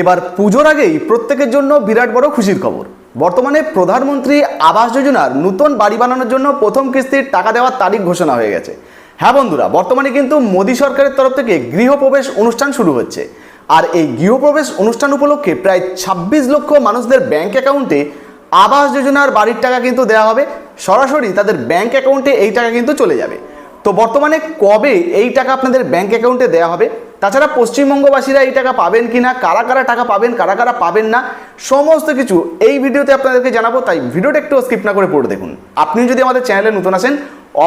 এবার পুজোর আগেই প্রত্যেকের জন্য বিরাট বড় খুশির খবর। বর্তমানে প্রধানমন্ত্রী আবাস যোজনার নতুন বাড়ি বানানোর জন্য প্রথম কিস্তির টাকা দেওয়ার তারিখ ঘোষণা হয়ে গেছে। হ্যাঁ বন্ধুরা, বর্তমানে কিন্তু মোদী সরকারের তরফ থেকে গৃহপ্রবেশ অনুষ্ঠান শুরু হচ্ছে। আর এই গৃহপ্রবেশ অনুষ্ঠান উপলক্ষে প্রায় ছাব্বিশ লক্ষ মানুষদের ব্যাংক অ্যাকাউন্টে আবাস যোজনার বাড়ির টাকা কিন্তু দেওয়া হবে। সরাসরি তাদের ব্যাংক অ্যাকাউন্টে এই টাকা কিন্তু চলে যাবে। তো বর্তমানে কবে এই টাকা আপনাদের ব্যাংক অ্যাকাউন্টে দেওয়া হবে? তাছাড়া পশ্চিমবঙ্গবাসীরা এই টাকা পাবেন কি না কারা কারা টাকা পাবেন, কারা কারা পাবেন না, সমস্ত কিছু এই ভিডিওতে আপনাদেরকে জানাব, তাই ভিডিওটা একটু স্কিপ না করে পড়ে দেখুন। আপনি যদি আমাদের চ্যানেলে নতুন আসেন,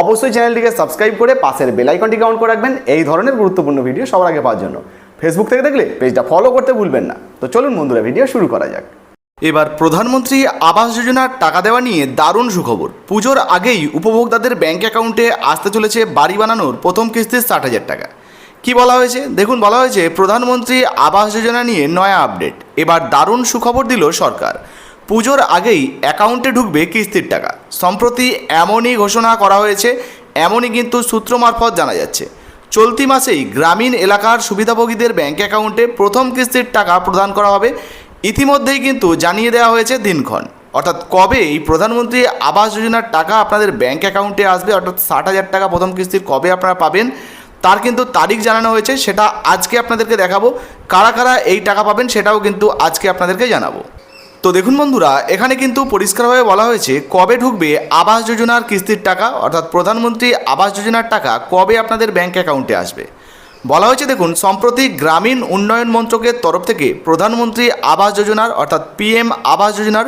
অবশ্যই চ্যানেলটিকে সাবস্ক্রাইব করে পাশের বেল আইকনটিকে অন করে রাখবেন, এই ধরনের গুরুত্বপূর্ণ ভিডিও সবার আগে পাওয়ার জন্য। ফেসবুক থেকে দেখলে পেজটা ফলো করতে ভুলবেন না। তো চলুন বন্ধুরা ভিডিও শুরু করা যাক। এবার প্রধানমন্ত্রী আবাস যোজনার টাকা দেওয়া নিয়ে দারুণ সুখবর। পুজোর আগেই উপভোক্তাদের ব্যাংক অ্যাকাউন্টে আসতে চলেছে বাড়ি বানানোর প্রথম কিস্তির ষাট হাজার টাকা। কি বলা হয়েছে? দেখুন, বলা হয়েছে, প্রধানমন্ত্রী আবাস যোজনা নিয়ে নয়া আপডেট। এবার দারুণ সুখবর দিল সরকার। পুজোর আগেই অ্যাকাউন্টে ঢুকবে কিস্তির টাকা। সম্প্রতি এমনই ঘোষণা করা হয়েছে, এমনই কিন্তু সূত্র মারফত জানা যাচ্ছে। চলতি মাসেই গ্রামীণ এলাকার সুবিধাভোগীদের ব্যাঙ্ক অ্যাকাউন্টে প্রথম কিস্তির টাকা প্রদান করা হবে। ইতিমধ্যেই কিন্তু জানিয়ে দেওয়া হয়েছে দিনক্ষণ। অর্থাৎ কবে এই প্রধানমন্ত্রী আবাস যোজনার টাকা আপনাদের ব্যাঙ্ক অ্যাকাউন্টে আসবে, অর্থাৎ ষাট হাজার টাকা প্রথম কিস্তির কবে আপনারা পাবেন তার কিন্তু তারিখ জানানো হয়েছে, সেটা আজকে আপনাদেরকে দেখাবো। কারা কারা এই টাকা পাবেন সেটাও কিন্তু আজকে আপনাদেরকে জানাব। তো দেখুন বন্ধুরা, এখানে কিন্তু পরিষ্কারভাবে বলা হয়েছে, কবে ঢুকবে আবাস যোজনার কিস্তির টাকা, অর্থাৎ প্রধানমন্ত্রী আবাস যোজনার টাকা কবে আপনাদের ব্যাঙ্ক অ্যাকাউন্টে আসবে। বলা হয়েছে, দেখুন, সম্প্রতি গ্রামীণ উন্নয়ন মন্ত্রকের তরফ থেকে প্রধানমন্ত্রী আবাস যোজনার, অর্থাৎ পিএম আবাস যোজনার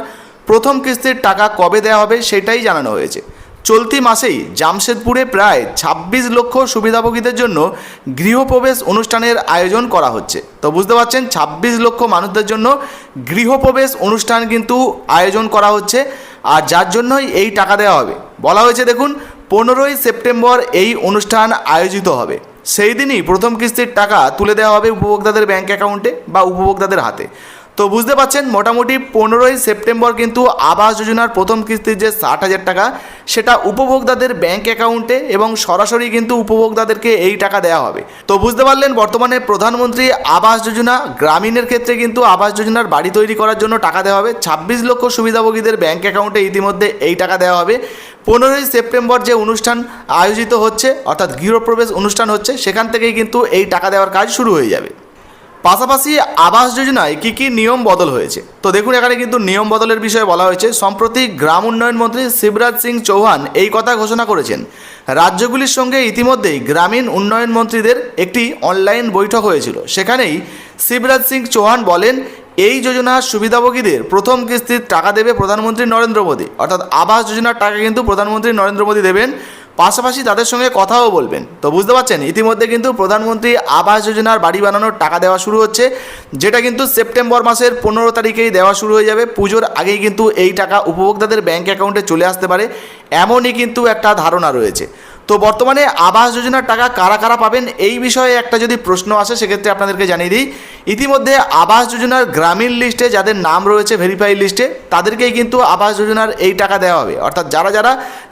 প্রথম কিস্তির টাকা কবে দেওয়া হবে সেটাই জানানো হয়েছে। চলতি মাসেই জামশেদপুরে প্রায় ছাব্বিশ লক্ষ সুবিধাভোগীদের জন্য গৃহপ্রবেশ অনুষ্ঠানের আয়োজন করা হচ্ছে। তো বুঝতে পারছেন, ছাব্বিশ লক্ষ মানুষদের জন্য গৃহপ্রবেশ অনুষ্ঠান কিন্তু আয়োজন করা হচ্ছে আর যার জন্যই এই টাকা দেওয়া হবে। বলা হয়েছে, দেখুন, পনেরোই সেপ্টেম্বর এই অনুষ্ঠান আয়োজিত হবে। সেই দিনই প্রথম কিস্তির টাকা তুলে দেওয়া হবে উপভোক্তাদের ব্যাঙ্ক অ্যাকাউন্টে বা উপভোক্তাদের হাতে। তো বুঝতে পারছেন, মোটামুটি পনেরোই সেপ্টেম্বর কিন্তু আবাস যোজনার প্রথম কিস্তির যে ষাট হাজার টাকা, সেটা উপভোক্তাদের ব্যাংক অ্যাকাউন্টে এবং সরাসরি কিন্তু উপভোক্তাদেরকে এই টাকা দেওয়া হবে। তো বুঝতে পারলেন, বর্তমানে প্রধানমন্ত্রী আবাস যোজনা, গ্রামীণের ক্ষেত্রে কিন্তু আবাস যোজনার বাড়ি তৈরি করার জন্য টাকা দেওয়া হবে। ছাব্বিশ লক্ষ সুবিধাভোগীদের ব্যাংক অ্যাকাউন্টে ইতিমধ্যে এই টাকা দেওয়া হবে। পনেরোই সেপ্টেম্বর যে অনুষ্ঠান আয়োজিত হচ্ছে, অর্থাৎ গৃহপ্রবেশ অনুষ্ঠান হচ্ছে, সেখান থেকেই কিন্তু এই টাকা দেওয়ার কাজ শুরু হয়ে যাবে। পাশাপাশি আবাস যোজনায় কী কী নিয়ম বদল হয়েছে? তো দেখুন, এখানে কিন্তু নিয়ম বদলের বিষয়ে বলা হয়েছে। সম্প্রতি গ্রাম উন্নয়ন মন্ত্রী শিবরাজ সিং চৌহান এই কথা ঘোষণা করেছেন। রাজ্যগুলির সঙ্গে ইতিমধ্যেই গ্রামীণ উন্নয়ন মন্ত্রীদের একটি অনলাইন বৈঠক হয়েছিল। সেখানেই শিবরাজ সিং চৌহান বলেন এই যোজনার সুবিধাভোগীদের প্রথম কিস্তির টাকা দেবে প্রধানমন্ত্রী নরেন্দ্র মোদী। অর্থাৎ আবাস যোজনার টাকা কিন্তু প্রধানমন্ত্রী নরেন্দ্র মোদী দেবেন। পাশাপাশি তাদের সঙ্গে কথাও বলবেন। তো বুঝতে পারছেন, ইতিমধ্যে কিন্তু প্রধানমন্ত্রী আবাস যোজনার বাড়ি বানানোর টাকা দেওয়া শুরু হচ্ছে। যেটা কিন্তু সেপ্টেম্বর মাসের পনেরো তারিখেই দেওয়া শুরু হয়ে যাবে। পুজোর আগেই কিন্তু এই টাকা উপভোক্তাদের ব্যাঙ্ক অ্যাকাউন্টে চলে আসতে পারে। এমনই কিন্তু একটা ধারণা রয়েছে। তো বর্তমানে আবাস যোজনার টাকা কারা কারা পাবেন এই বিষয়ে একটা যদি প্রশ্ন আসে, সেক্ষেত্রে আপনাদেরকে জানিয়ে দিই। ইতিমধ্যে আবাস যোজনার গ্রামীণ লিস্টে যাদের নাম রয়েছে ভেরিফাই লিস্টে, তাদেরকেই কিন্তু আবাস যোজনার এই টাকা দেওয়া হবে। অর্থাৎ যারা যারা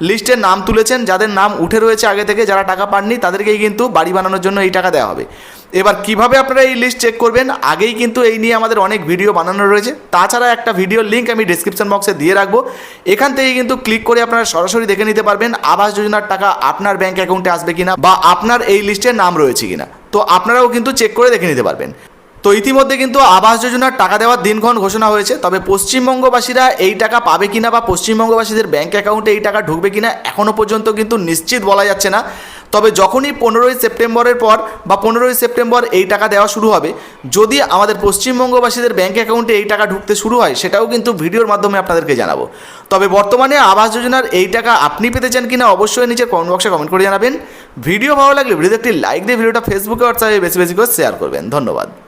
লিস্টে নাম তুলেছেন, যাদের নাম উঠে রয়েছে আগে থেকে, যারা টাকা পাননি, তাদেরকেই কিন্তু বাড়ি বানানোর জন্য এই টাকা দেওয়া হবে। এবার কীভাবে আপনারা এই লিস্ট চেক করবেন? আগেই কিন্তু এই নিয়ে আমাদের অনেক ভিডিও বানানো রয়েছে। তাছাড়া একটা ভিডিও লিঙ্ক আমি ডিসক্রিপশন বক্সে দিয়ে রাখব। এখান থেকে কিন্তু ক্লিক করে আপনারা সরাসরি দেখে নিতে পারবেন আবাস যোজনার টাকা আপনার ব্যাঙ্ক অ্যাকাউন্টে আসবে কিনা বা আপনার এই লিস্টে নাম রয়েছে কিনা। তো আপনারাও কিন্তু চেক করে দেখে নিতে পারবেন। তো ইতিমধ্যে কিন্তু আবাস যোজনার টাকা দেওয়ার দিনক্ষণ ঘোষণা হয়েছে, তবে পশ্চিমবঙ্গবাসীরা এই টাকা পাবে কিনা বা পশ্চিমবঙ্গবাসীদের ব্যাঙ্ক অ্যাকাউন্টে এই টাকা ঢুকবে কিনা এখনও পর্যন্ত কিন্তু নিশ্চিত বলা যাচ্ছে না। তবে যখনই পনেরোই সেপ্টেম্বরের পর বা পনেরোই সেপ্টেম্বর এই টাকা দেওয়া শুরু হবে, যদি আমাদের পশ্চিমবঙ্গবাসীদের ব্যাঙ্ক অ্যাকাউন্টে এই টাকা ঢুকতে শুরু হয়, সেটাও কিন্তু ভিডিওর মাধ্যমে আপনাদেরকে জানাব। তবে বর্তমানে আবাস যোজনার এই টাকা আপনি পেতে চান কিনা অবশ্যই নিচের কমেন্ট বক্সে কমেন্ট করে জানাবেন। ভিডিও ভালো লাগলে ভিডিওতে একটি লাইক দিয়ে ভিডিওটা ফেসবুকে হোয়াটসঅ্যাপে বেশি বেশি করে শেয়ার করবেন। ধন্যবাদ।